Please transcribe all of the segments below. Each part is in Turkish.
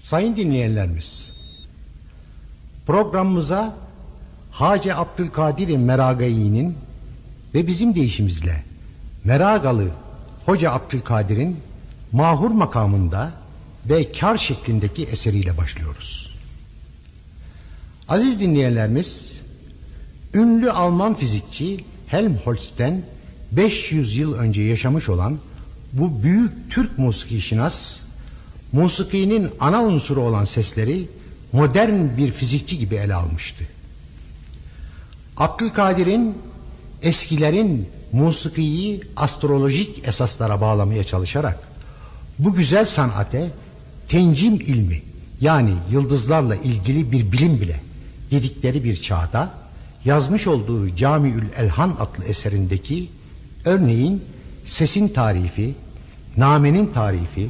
Sayın dinleyenlerimiz, programımıza Hacı Abdülkadir Meragayi'nin ve bizim deyişimizle Meragalı Hoca Abdülkadir'in mahur makamında ve kar şeklindeki eseriyle başlıyoruz. Aziz dinleyenlerimiz, ünlü Alman fizikçi Helmholtz'ten 500 yıl önce yaşamış olan bu büyük Türk musikişinas, musikinin ana unsuru olan sesleri modern bir fizikçi gibi ele almıştı. Abdülkadir'in eskilerin musikiyi astrolojik esaslara bağlamaya çalışarak bu güzel sanate tencim ilmi yani yıldızlarla ilgili bir bilim bile dedikleri bir çağda yazmış olduğu Camiül Elhan adlı eserindeki örneğin sesin tarifi, namenin tarifi,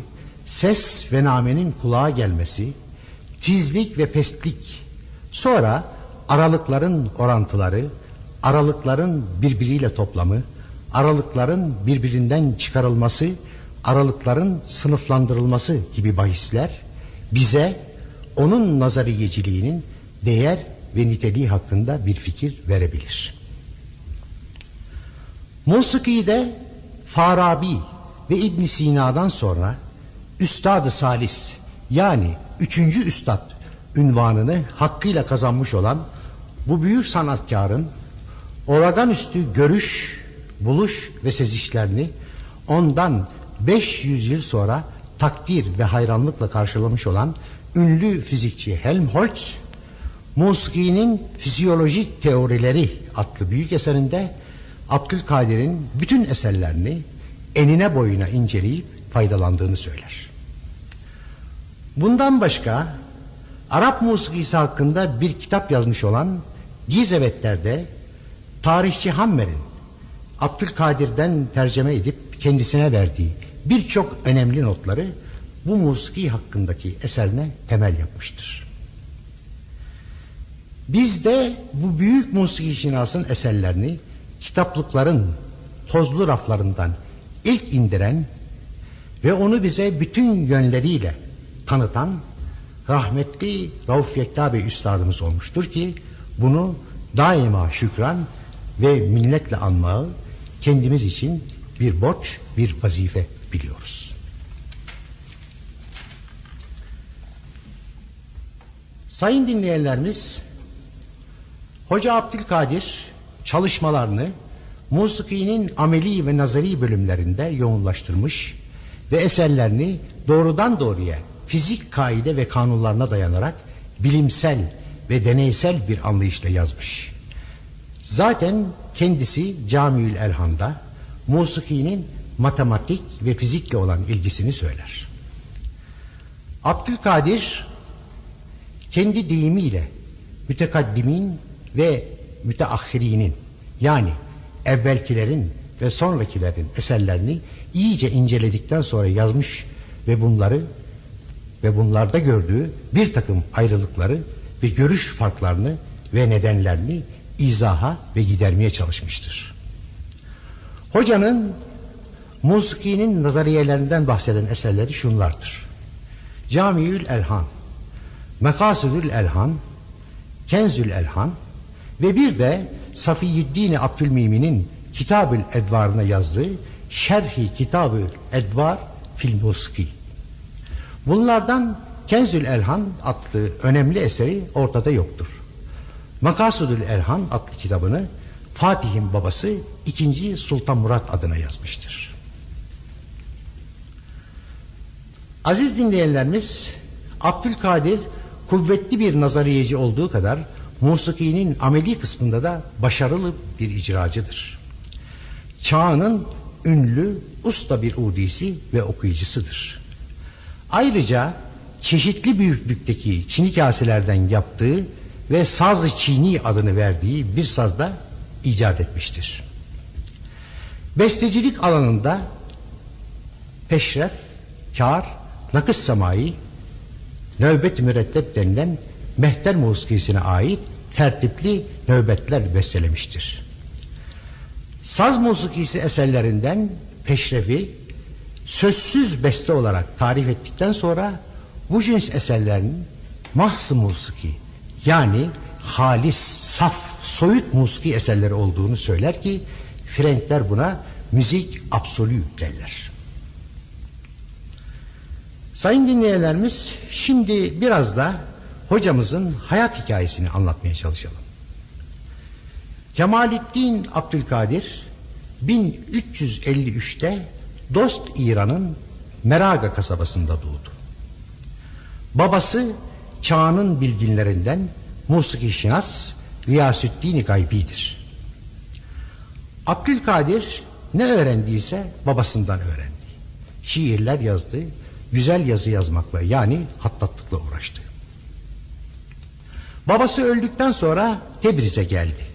ses ve namenin kulağa gelmesi, tizlik ve pestlik, sonra aralıkların orantıları, aralıkların birbiriyle toplamı, aralıkların birbirinden çıkarılması, aralıkların sınıflandırılması gibi bahisler bize onun nazariyeciliğinin değer ve niteliği hakkında bir fikir verebilir. Musiki'de Farabi ve İbn Sina'dan sonra Üstad-ı Salis yani üçüncü üstad ünvanını hakkıyla kazanmış olan bu büyük sanatkarın olağanüstü görüş, buluş ve sezişlerini ondan 500 yıl sonra takdir ve hayranlıkla karşılamış olan ünlü fizikçi Helmholtz, Muski'nin Fizyolojik Teorileri adlı büyük eserinde Abdülkadir'in bütün eserlerini enine boyuna inceleyip faydalandığını söyler. Bundan başka Arap musikisi hakkında bir kitap yazmış olan Gizevetler'de tarihçi Hammer'in Abdülkadir'den tercüme edip kendisine verdiği birçok önemli notları bu musiki hakkındaki eserine temel yapmıştır. Biz de bu büyük musiki şinasın eserlerini kitaplıkların tozlu raflarından ilk indiren ve onu bize bütün yönleriyle tanıtan rahmetli Rauf Yekta Bey Üstadımız olmuştur ki bunu daima şükran ve minnetle anmayı kendimiz için bir borç, bir vazife biliyoruz. Sayın dinleyenlerimiz, Hoca Abdülkadir çalışmalarını musikinin ameli ve nazari bölümlerinde yoğunlaştırmış ve eserlerini doğrudan doğruya fizik kaide ve kanunlarına dayanarak bilimsel ve deneysel bir anlayışla yazmış. Zaten kendisi Camiül Elhan'da musikinin matematik ve fizikle olan ilgisini söyler. Abdülkadir kendi deyimiyle mütekaddimin ve müteahhirinin yani evvelkilerin ve sonrakilerin eserlerini iyice inceledikten sonra yazmış ve bunları ve bunlarda gördüğü bir takım ayrılıkları ve görüş farklarını ve nedenlerini izaha ve gidermeye çalışmıştır. Hocanın musikinin nazariyelerinden bahseden eserleri şunlardır. Camiül Elhan, Mekasudül Elhan, Kenzül Elhan ve bir de Safiyüddin Abdülmimi'nin Kitabül Edvar'ına yazdığı Şerhi Kitabı Edvar fil Musiki. Bunlardan Kenzül Elhan adlı önemli eseri ortada yoktur. Makasudül Elhan adlı kitabını Fatih'in babası 2. Sultan Murat adına yazmıştır. Aziz dinleyenlerimiz Abdülkadir kuvvetli bir nazariyeci olduğu kadar musikinin ameli kısmında da başarılı bir icracıdır. Çağının ünlü usta bir udisi ve okuyucusudur. Ayrıca çeşitli büyüklükteki çini kaselerden yaptığı ve saz çini adını verdiği bir saz da icat etmiştir. Bestecilik alanında peşref, kar, nakış samayı, nöbet mürettep denilen mehter musikisine ait tertipli nöbetler bestelemiştir. Saz musikisi eserlerinden peşrefi sözsüz beste olarak tarif ettikten sonra bu cins eserlerin mahs musiki yani halis, saf, soyut musiki eserleri olduğunu söyler ki Frenkler buna müzik absolü derler. Sayın dinleyenlerimiz şimdi biraz da hocamızın hayat hikayesini anlatmaya çalışalım. Kemalettin Abdülkadir 1353'te Dost İran'ın Meraga kasabasında doğdu. Babası çağının bilginlerinden musiki şinas Gıyasüddin Gaybi'dir. Abdülkadir ne öğrendiyse babasından öğrendi. Şiirler yazdı, güzel yazı yazmakla yani hattatlıkla uğraştı. Babası öldükten sonra Tebriz'e geldi.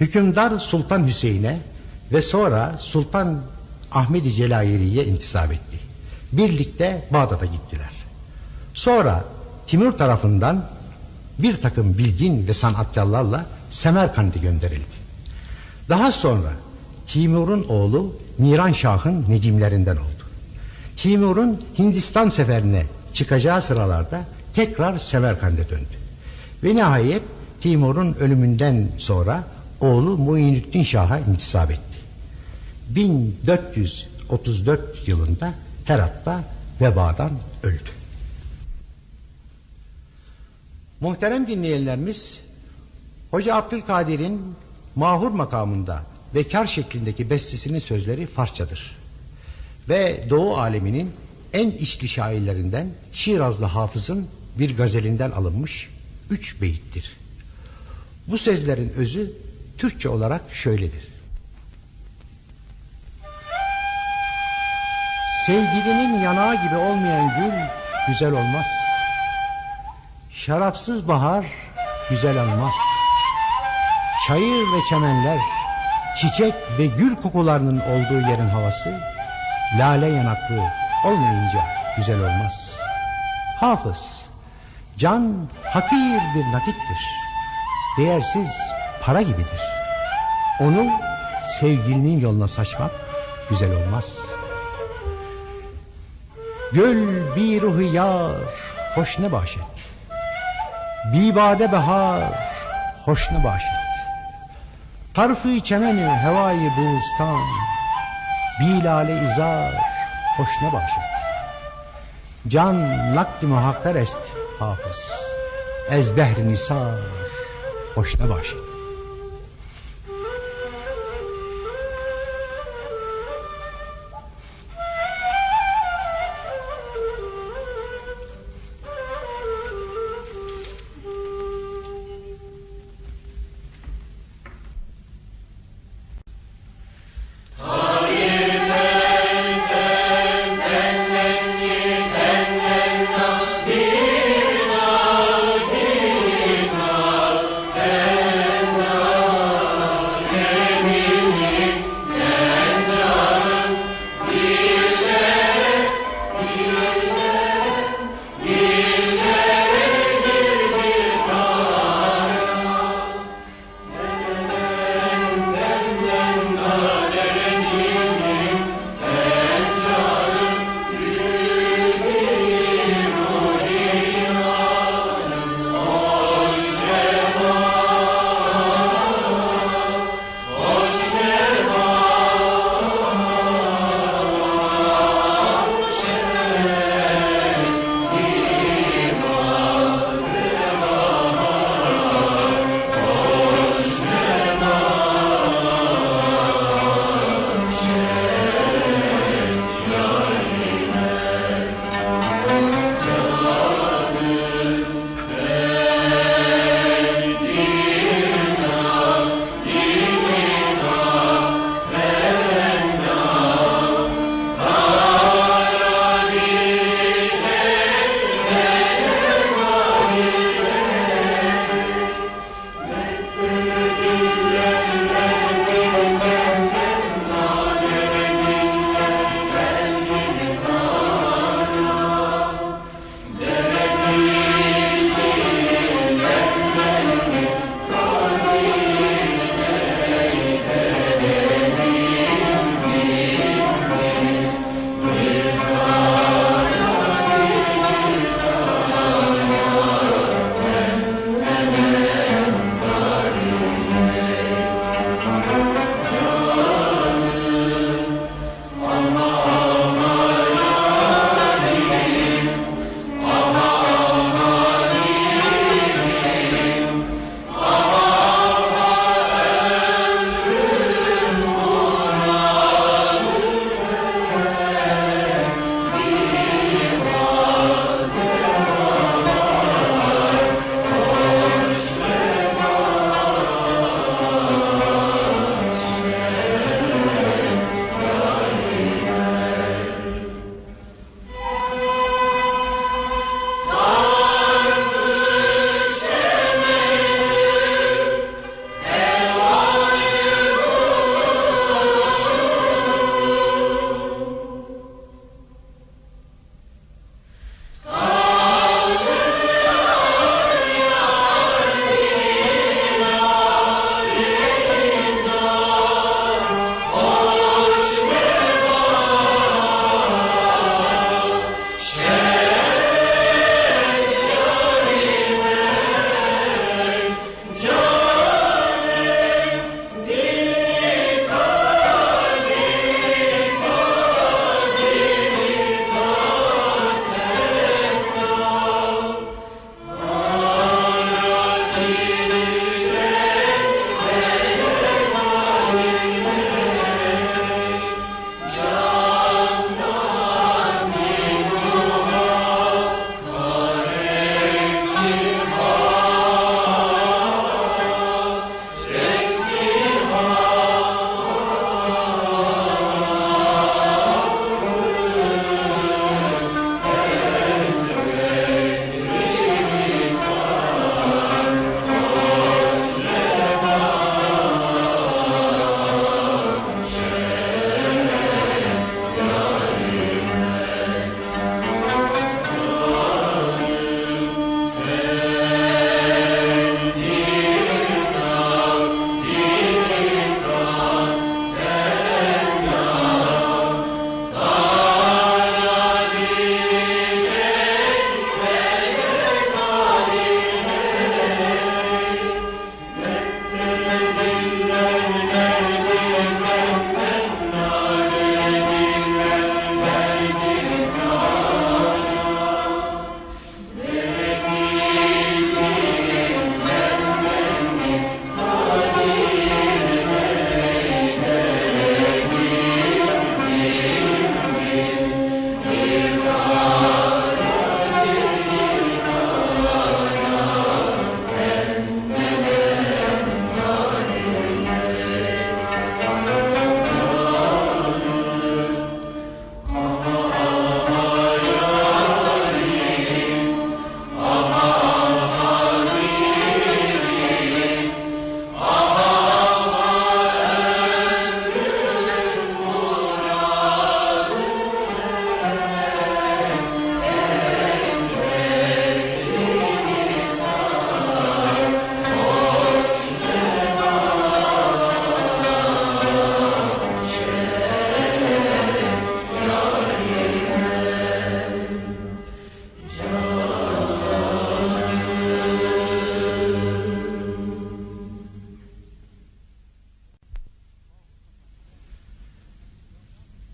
Hükümdar Sultan Hüseyin'e ve sonra Sultan Ahmedi Celayiri'ye intisap etti. Birlikte Bağdat'a gittiler. Sonra Timur tarafından bir takım bilgin ve sanatkarlarla Semerkand'a gönderildi. Daha sonra Timur'un oğlu Miran Şah'ın nedimlerinden oldu. Timur'un Hindistan seferine çıkacağı sıralarda tekrar Semerkand'e döndü. Ve nihayet Timur'un ölümünden sonra oğlu Muinuddin Şah'a intisap etti. 1434 yılında Herat'ta vebadan öldü. Muhterem dinleyenlerimiz Hoca Abdülkadir'in mahur makamında bekar şeklindeki bestesinin sözleri Farsçadır. Ve Doğu aleminin en içli şairlerinden Şirazlı Hafız'ın bir gazelinden alınmış üç beyittir. Bu sözlerin özü Türkçe olarak şöyledir. Sevgilinin yanağı gibi olmayan gül güzel olmaz. Şarapsız bahar güzel olmaz. Çayır ve çemenler, çiçek ve gül kokularının olduğu yerin havası, lale yanaklı olmayınca güzel olmaz. Hafız, can hakir bir nakittir. Değersiz para gibidir. Onu sevgilinin yoluna saçmak güzel olmaz. Gül bir ruhu yar, hoş ne başet. Bibade behar, hoş ne başet. Tarfı çemeni hevayı buztan, bilale izar, hoş ne başet. Can nakdi muhakkar est hafız, ez behri nisar, hoş ne başet.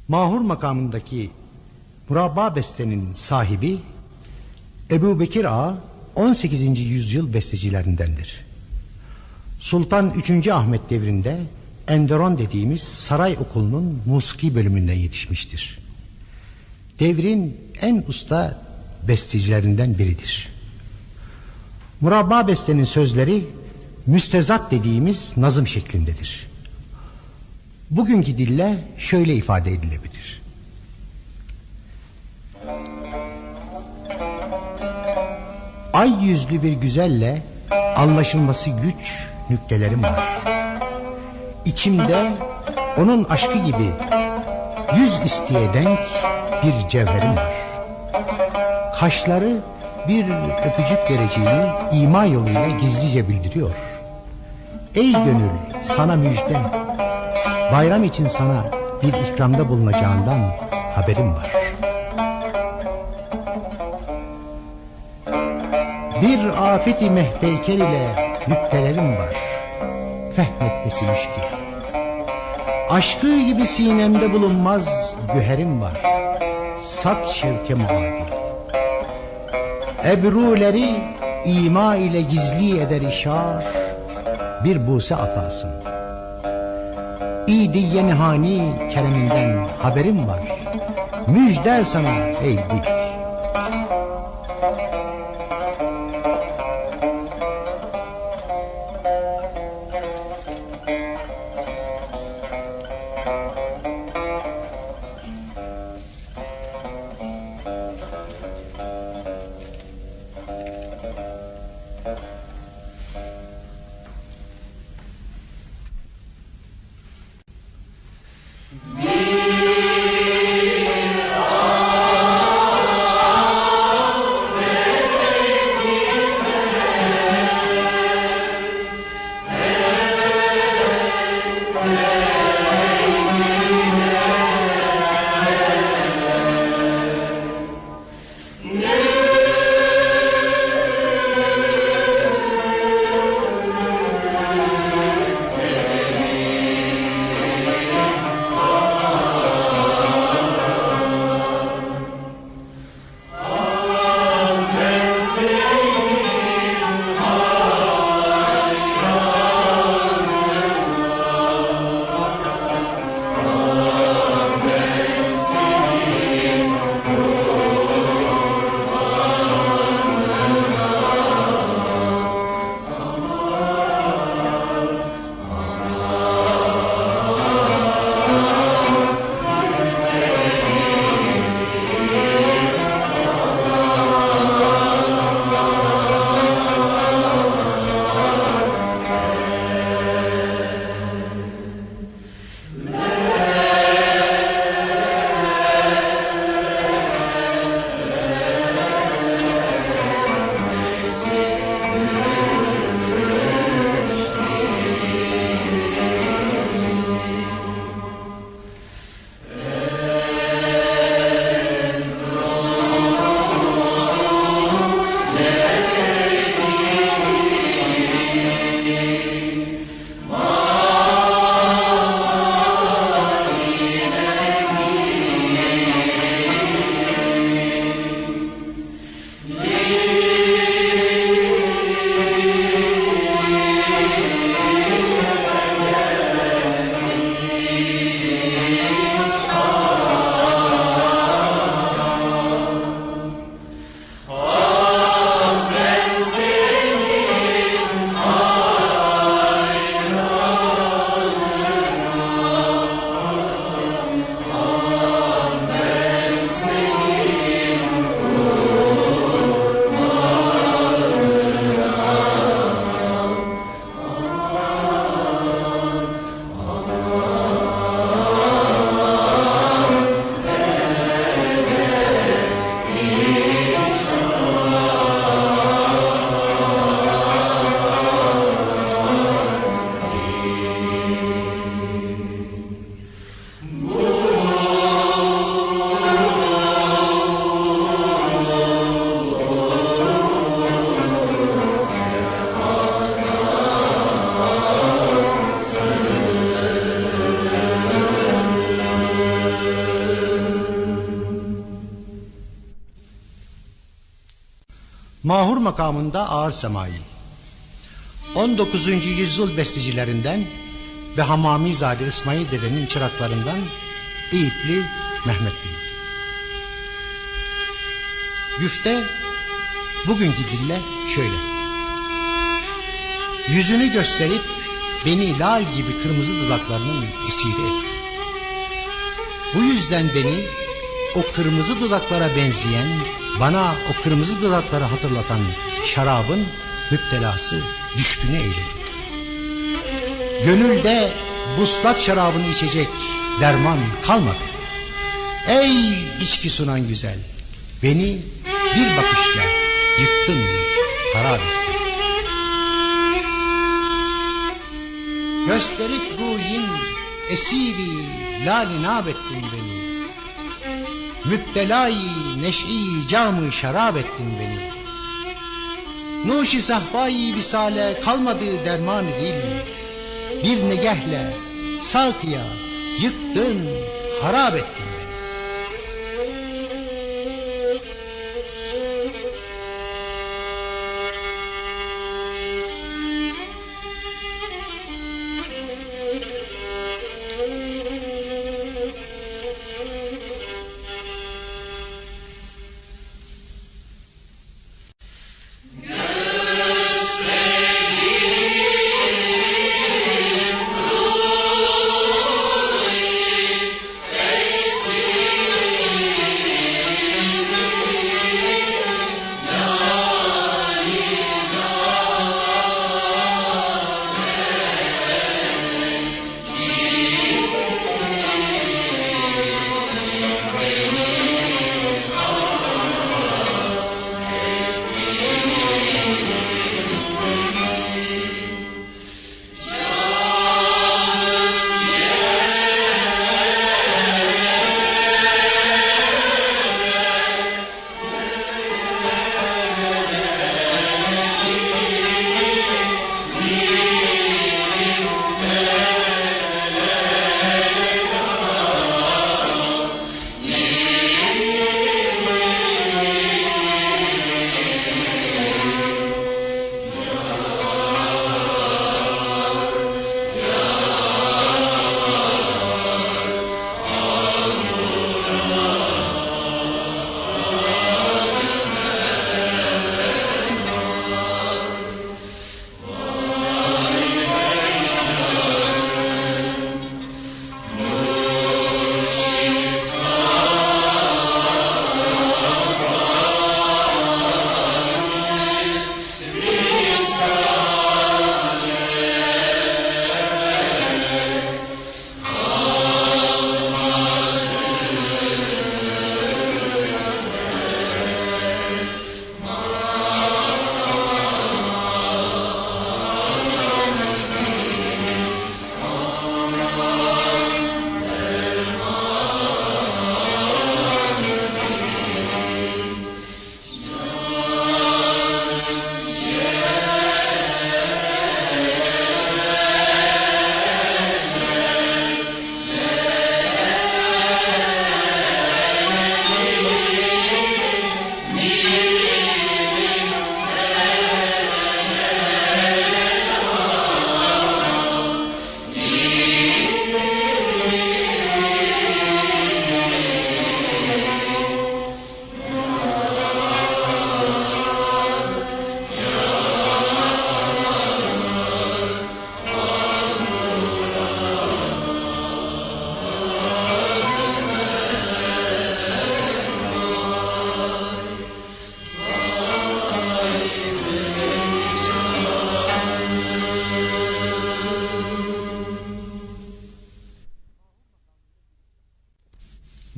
Mahur makamındaki Murabba bestenin sahibi Ebu Bekir Ağa 18. yüzyıl bestecilerindendir. Sultan 3. Ahmet devrinde Enderon dediğimiz saray okulunun musiki bölümünden yetişmiştir. Devrin en usta bestecilerinden biridir. Murabba bestenin sözleri müstezat dediğimiz nazım şeklindedir. Bugünkü dille şöyle ifade edilebilir. Ay yüzlü bir güzelle anlaşılması güç nüktelerim var. İçimde onun aşkı gibi yüz isteye denk bir cevherim var. Kaşları bir öpücük vereceğini ima yoluyla gizlice bildiriyor. Ey gönül sana müjde. Bayram için sana bir ikramda bulunacağından haberim var. Bir afeti mehteykel ile nüktelerim var. Fehmetmesi müşkil. Aşkı gibi sinemde bulunmaz güherim var. Sat şevke muadil. Ebruleri ima ile gizli eder işar. Bir buse atasın. İdi yenihani kereminden haberim var. Müjde sana ey dil. Makamında ağır semai. 19. yüzyıl bestecilerinden ve Hamamizade İsmail dedenin çıraklarından Eyüplü Mehmet Bey. Güfte bugünkü dille şöyle. Yüzünü gösterip beni lal gibi kırmızı dudaklarının esiri etti. Bu yüzden beni o kırmızı dudaklara benzeyen, bana o kırmızı dudakları hatırlatan şarabın müptelası düşkünü eyledi. Gönülde buslat şarabını içecek derman kalmadı. Ey içki sunan güzel, beni bir bakışla yıktın, harap ettin. Gösterip ruhin esiri lalinab ettin beni. Müptelayı neş'i camı şarap ettin beni. Nuşi sahbayı visale kalmadığı derman değil. Bir negehle salkıya yıktın, harap ettin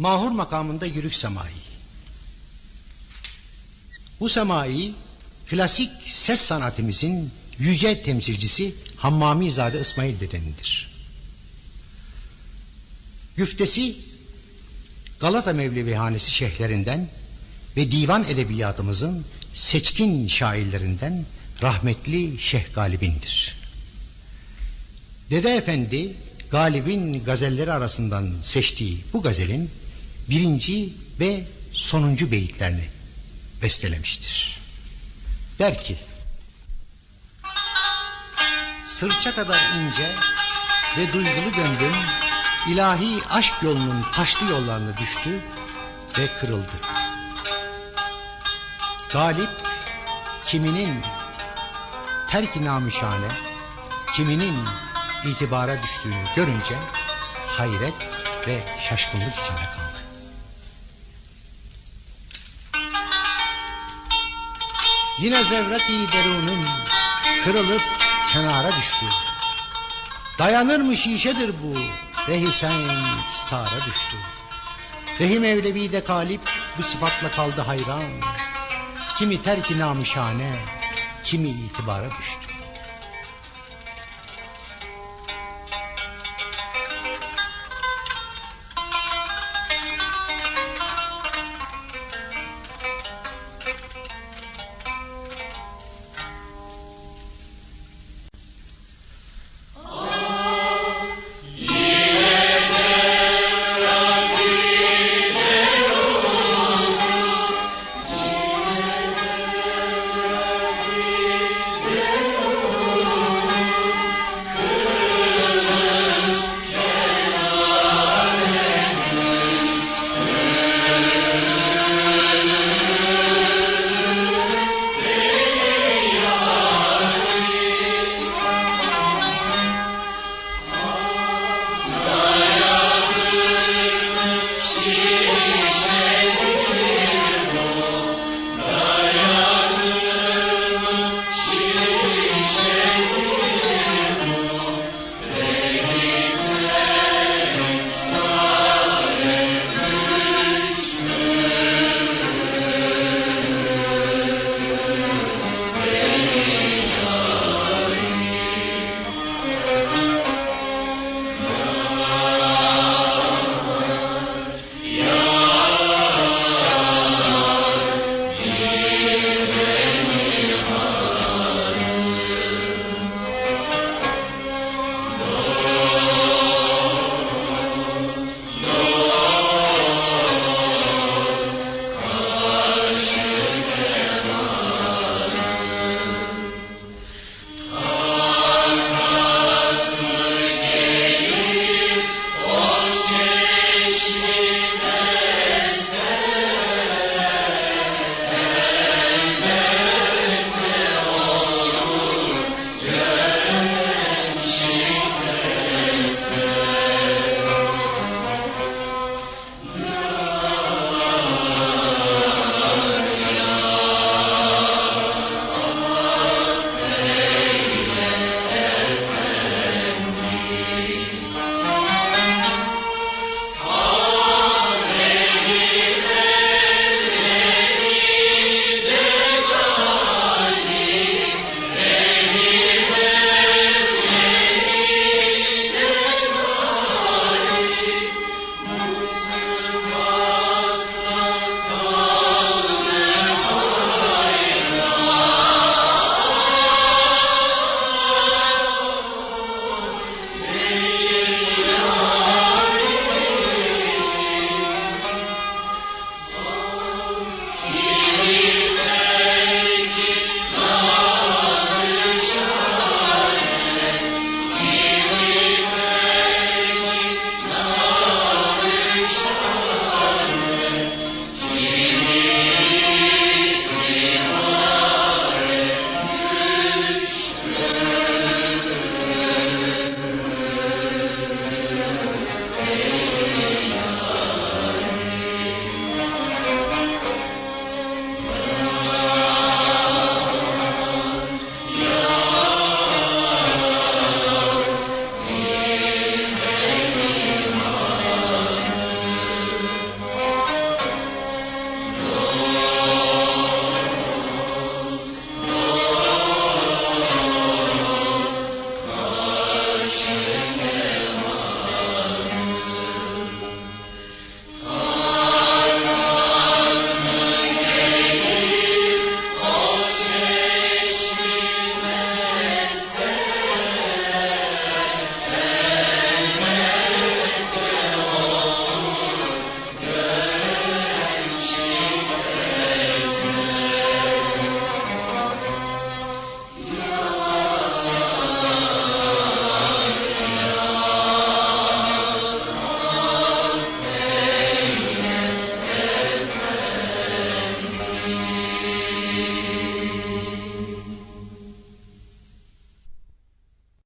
Mahur makamında yürük semai. Bu semai klasik ses sanatımızın yüce temsilcisi Hammamizade İsmail dedenindir. Güftesi Galata Mevlevihanesi şeyhlerinden ve divan edebiyatımızın seçkin şairlerinden rahmetli Şeyh Galib'indir. Dede Efendi Galib'in gazelleri arasından seçtiği bu gazelin birinci ve sonuncu beyitlerini bestelemiştir. Der ki Sırça kadar ince ve duygulu gönlüm ilahi aşk yolunun taşlı yollarına düştü ve kırıldı. Galip kiminin terk-i namüşane, kiminin itibara düştüğünü görünce hayret ve şaşkınlık içinde kaldı. Yine zevrat-i derunun kırılıp kenara düştü. Dayanır mı şişedir bu, rehi sen sara düştü. Rehi Mevlevi de kalip bu sıfatla kaldı hayran. Kimi terk-i namüşane, kimi itibara düştü.